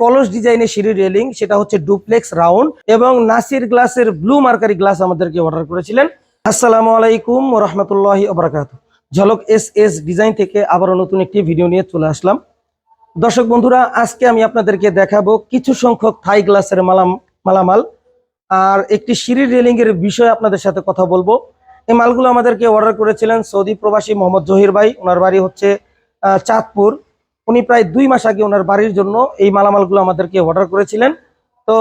কলস ডিজাইনের সিঁড়ি রেলিং, সেটা হচ্ছে ডুপ্লেক্স রাউন্ড এবং নাসির গ্লাসের ব্লু মার্কারি গ্লাস আমাদেরকে অর্ডার করেছিলেন। আসসালামু আলাইকুম রহমতুল্লাহি আবরাকাত ঝলক এস এস ডিজাইন থেকে আবারও নতুন একটি ভিডিও নিয়ে চলে আসলাম। দর্শক বন্ধুরা, আজকে আমি আপনাদেরকে দেখাবো কিছু সংখ্যক থাই গ্লাসের মালাম, মালামাল। আর একটি সিঁড়ি রেলিং এর বিষয়ে আপনাদের সাথে কথা বলব। এই মালগুলো আমাদেরকে অর্ডার করেছিলেন সৌদি প্রবাসী মোহাম্মদ জহির ভাই। ওনার বাড়ি হচ্ছে চাঁদপুর। উনি প্রায় দুই মাস আগে ওনার বাড়ির জন্য এই মালামালগুলো আমাদেরকে অর্ডার করেছিলেন। তো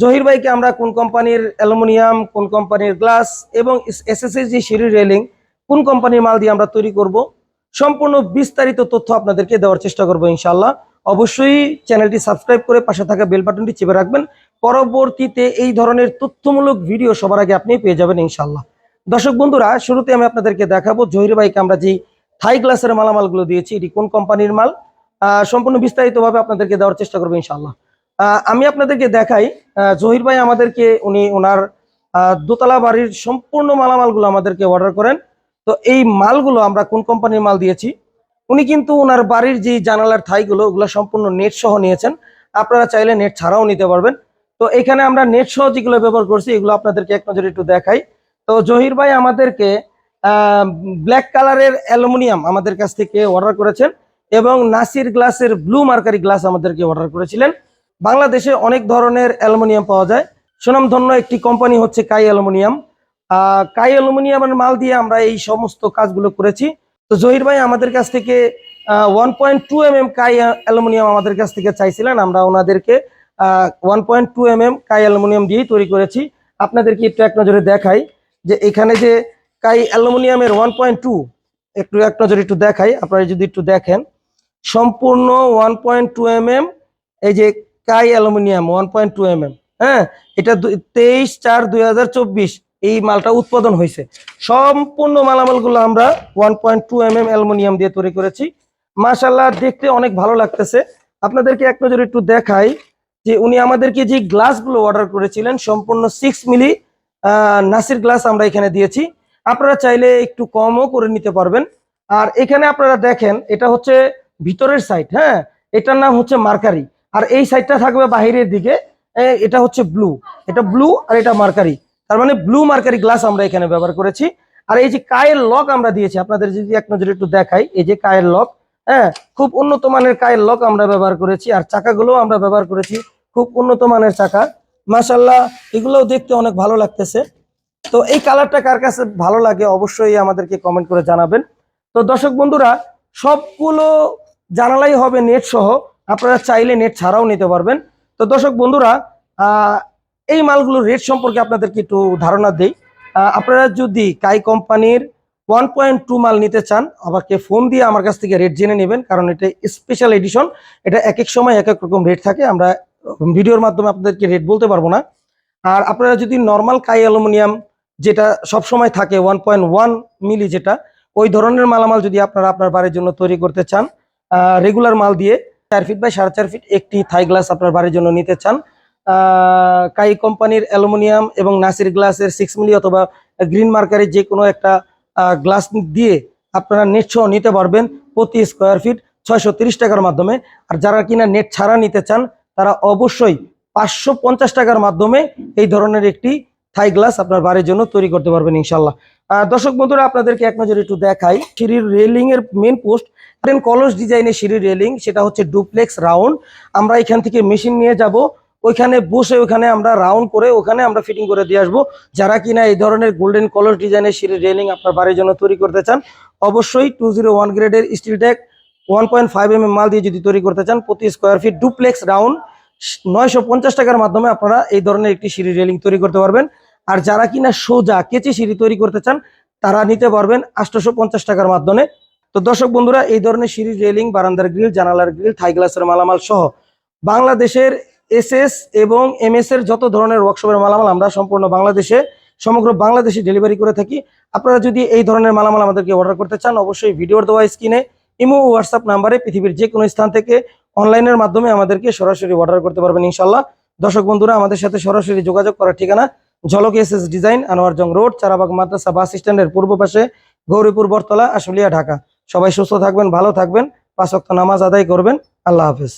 জহির ভাইকে আমরা কোন কোম্পানির অ্যালুমিনিয়াম, কোন কোম্পানির গ্লাস এবং এসএসএস যে সিঁড়ি রেলিং কোন কোম্পানির মাল দিয়ে আমরা তৈরি করব, সম্পূর্ণ বিস্তারিত তথ্য আপনাদেরকে দেওয়ার চেষ্টা করব ইনশাল্লাহ অবশ্যই চ্যানেলটি সাবস্ক্রাইব করে পাশে থাকা বেল বাটনটি চেপে রাখবেন। পরবর্তীতে এই ধরনের তথ্যমূলক ভিডিও সবার আগে আপনি পেয়ে যাবেন ইনশাল্লাহ দর্শক বন্ধুরা, শুরুতে আমি আপনাদেরকে দেখাবো জহির ভাইকে আমরা যে থাই গ্লাসের মালামালগুলো দিয়েছি। এটি কোন কোম্পানির মাল? সম্পূর্ণ বিস্তারিতভাবে আপনাদেরকে দেওয়ার চেষ্টা করব ইনশাল্লাহ আমি আপনাদেরকে দেখাই জহির ভাই আমাদেরকে, উনি ওনার দোতলা বাড়ির সম্পূর্ণ মালামালগুলো আমাদেরকে অর্ডার করেন। তো এই মালগুলো আমরা কোন কোম্পানির মাল দিয়েছি? উনি কিন্তু ওনার বাড়ির যে জানালার থাইগুলো, ওগুলো সম্পূর্ণ নেট সহ নিয়েছেন। আপনারা চাইলে নেট ছাড়াও নিতে পারবেন। তো এখানে আমরা নেট সহ যেগুলো ব্যবহার করছি, এগুলো আপনাদেরকে এক নজরে একটু দেখাই। তো জহির ভাই আমাদেরকে ব্ল্যাক কালারের অ্যালুমিনিয়াম আমাদের কাছ থেকে অর্ডার করেছেন এবং নাসির গ্লাসের ব্লু মার্কারি গ্লাস আমাদেরকে অর্ডার করেছিলেন। বাংলাদেশে অনেক ধরনের অ্যালুমিনিয়াম পাওয়া যায়। সুনামধন্য একটি কোম্পানি হচ্ছে কাই অ্যালুমিনিয়াম কাই অ্যালুমিনিয়ামের মাল দিয়ে আমরা এই সমস্ত কাজগুলো করেছি। তো জহির ভাই, আমাদের কাছ থেকে one point two M M কাই অ্যালুমিনিয়াম আমাদের কাছ থেকে চাইছিলেন। আমরা ওনাদেরকে one point two M M কাই অ্যালুমিনিয়াম দিয়েই তৈরি করেছি। আপনাদেরকে একটু এক নজরে দেখাই যে এখানে যে কাই অ্যালুমিনিয়ামের ওয়ান পয়েন্ট টু একটু এক নজর একটু দেখাই, আপনারা যদি একটু দেখেন, সম্পূর্ণ one point two M M এই যে কাই aluminium one point two M M হ্যাঁ এটা তেইশ চার দুই এই মালটা উৎপাদন হয়েছে। সম্পূর্ণ মালামালগুলো আমরা one point two M M aluminium দিয়ে তৈরি করেছি। মাশাল্লাহ দেখতে অনেক ভালো লাগতেছে। আপনাদেরকে এক নজর একটু দেখাই যে উনি আমাদেরকে যে গ্লাসগুলো অর্ডার করেছিলেন, সম্পূর্ণ সিক্স মিলি নাসির গ্লাস আমরা এখানে দিয়েছি। আপনারা চাইলে একটু কমও করে নিতে পারবেন। আর এখানে আপনারা দেখেন, এটা হচ্ছে ভিতরের সাইড হ্যাঁ? এটার নাম হচ্ছে মার্কারি। আর এই সাইডটা থাকবে বাহিরের দিকে এটা হচ্ছে ব্লু এটা ব্লু আর এটা মার্কারি। তার মানে ব্লু মার্কারি গ্লাস আমরা এখানে ব্যবহার করেছি। আর এই যে কায়ের লক আমরা দিয়েছি, আপনাদের যদি এক নজরে একটু দেখাই, এই যে কায়ের লক হ্যাঁ? খুব উন্নত মানের কায়ের লক আমরা ব্যবহার করেছি, আর চাকাগুলো আমরা ব্যবহার করেছি। খুব উন্নত মানের চাকা। মাসাল্লাহ এগুলোও দেখতে অনেক ভালো লাগতেছে। তো এই কালারটা কার কাছে ভালো লাগে অবশ্যই আমাদেরকে কমেন্ট করে জানাবেন। তো দর্শক বন্ধুরা, সবগুলো জানালাই হবে নেট সহ, আপনারা চাইলে নেট ছাড়াও নিতে পারবেন। তো দর্শক বন্ধুরা এই মালগুলোর রেট সম্পর্কে আপনাদেরকে একটু ধারণা দেই। আপনারা যদি কাই কোম্পানির ওয়ান পয়েন্ট টু মাল নিতে চান, আমাকে ফোন দিয়ে আমার কাছ থেকে রেট জেনে নেবেন, কারণ এটা স্পেশাল এডিশন এটা এক এক সময় এক এক রকম রেট থাকে। আমরা ভিডিওর মাধ্যমে আপনাদেরকে রেট বলতে পারব না। আর আপনারা যদি নর্মাল কাই অ্যালুমিনিয়াম যেটা সব সময় থাকে ওয়ান পয়েন্ট ওয়ান মিলি যেটা, ওই ধরনের মালামাল যদি আপনারা আপনার বাড়ির জন্য তৈরি করতে চান রেগুলার মাল দিয়ে চার ফিট বাই সাড়ে চার ফিট একটি থাই গ্লাস আপনার বাড়ির জন্য নিতে চান। কাই কোম্পানির অ্যালুমিনিয়াম এবং নাসির গ্লাসের সিক্স মিলি অথবা গ্রিন মার্কারের যে কোনো একটা গ্লাস দিয়ে আপনারা নেট সহ নিতে পারবেন প্রতি স্কোয়ার ফিট ছয়শো টাকার মাধ্যমে। আর যারা কিনা নেট ছাড়া নিতে চান, তারা অবশ্যই পাঁচশো পঞ্চাশ টাকার মাধ্যমে এই ধরনের একটি থাই গ্লাস আপনার বাড়ির জন্য তৈরি করতে পারবেন ইনশাল্লাহ দর্শক বন্ধুরা, আপনাদেরকে এক নজরে একটু দেখাই, সিঁড়ির রেলিং এর মেন পোস্ট কলস ডিজাইনের সিঁড়ির রেলিং সেটা হচ্ছে ডুপ্লেক্স রাউন্ড আমরা এখান থেকে মেশিন নিয়ে যাব, ওইখানে বসে ওখানে আমরা রাউন্ড করে ওখানে আমরা ফিটিং করে দিয়ে আসব। যারা কিনা এই ধরনের গোল্ডেন কলস ডিজাইনের সিঁড়ির রেলিং আপনার বাড়ির জন্য তৈরি করতে চান, অবশ্যই টু জিরো ওয়ান গ্রেডের steel tag one point five M মাল দিয়ে যদি তৈরি করতে চান, প্রতি স্কোয়ার ফিট ডুপ্লেক্স রাউন্ড নয়শো পঞ্চাশ টাকার মাধ্যমে আপনারা এই ধরনের একটি সিঁড়ি রেলিং তৈরি করতে পারবেন। আর যারা কিনা সোজা কেচে সিঁড়ি তৈরি করতে চান, তারা নিতে পারবেন আটশোশো পঞ্চাশ টাকার মাধ্যমে। তো দর্শক বন্ধুরা, এই ধরনের সিঁড়ি রেলিং, বারান্দার গ্রিল, জানালার গ্রিল, থাই গ্লাসের মালামাল সহ বাংলাদেশের এসএস এবং এমএস এর যত ধরনের ওয়ার্কশপের মালামাল আমরা সম্পূর্ণ বাংলাদেশে, সমগ্র বাংলাদেশে ডেলিভারি করে থাকি। আপনারা যদি এই ধরনের মালামাল আমাদেরকে অর্ডার করতে চান, অবশ্যই ভিডিওর দেওয়া স্ক্রিনে ইমো হোয়াটসঅ্যাপ নাম্বারে পৃথিবীর যে কোনো স্থান থেকে অনলাইনের মাধ্যমে আমাদেরকে সরাসরি অর্ডার করতে পারবেন ইনশাল্লাহ দর্শক বন্ধুরা, আমাদের সাথে সরাসরি যোগাযোগ করার ঠিকানা Jhalak S S design, Anwarjang road, Charabagh মাদ্রাসা বাস স্ট্যান্ডের পূর্ব পাশে গৌরীপুর বরতলা আশুলিয়া, ঢাকা। সবাই সুস্থ থাকবেন, ভালো থাকবেন। পাঁচ ওয়াক্ত নামাজ আদায় করবেন। আল্লাহ হাফেজ।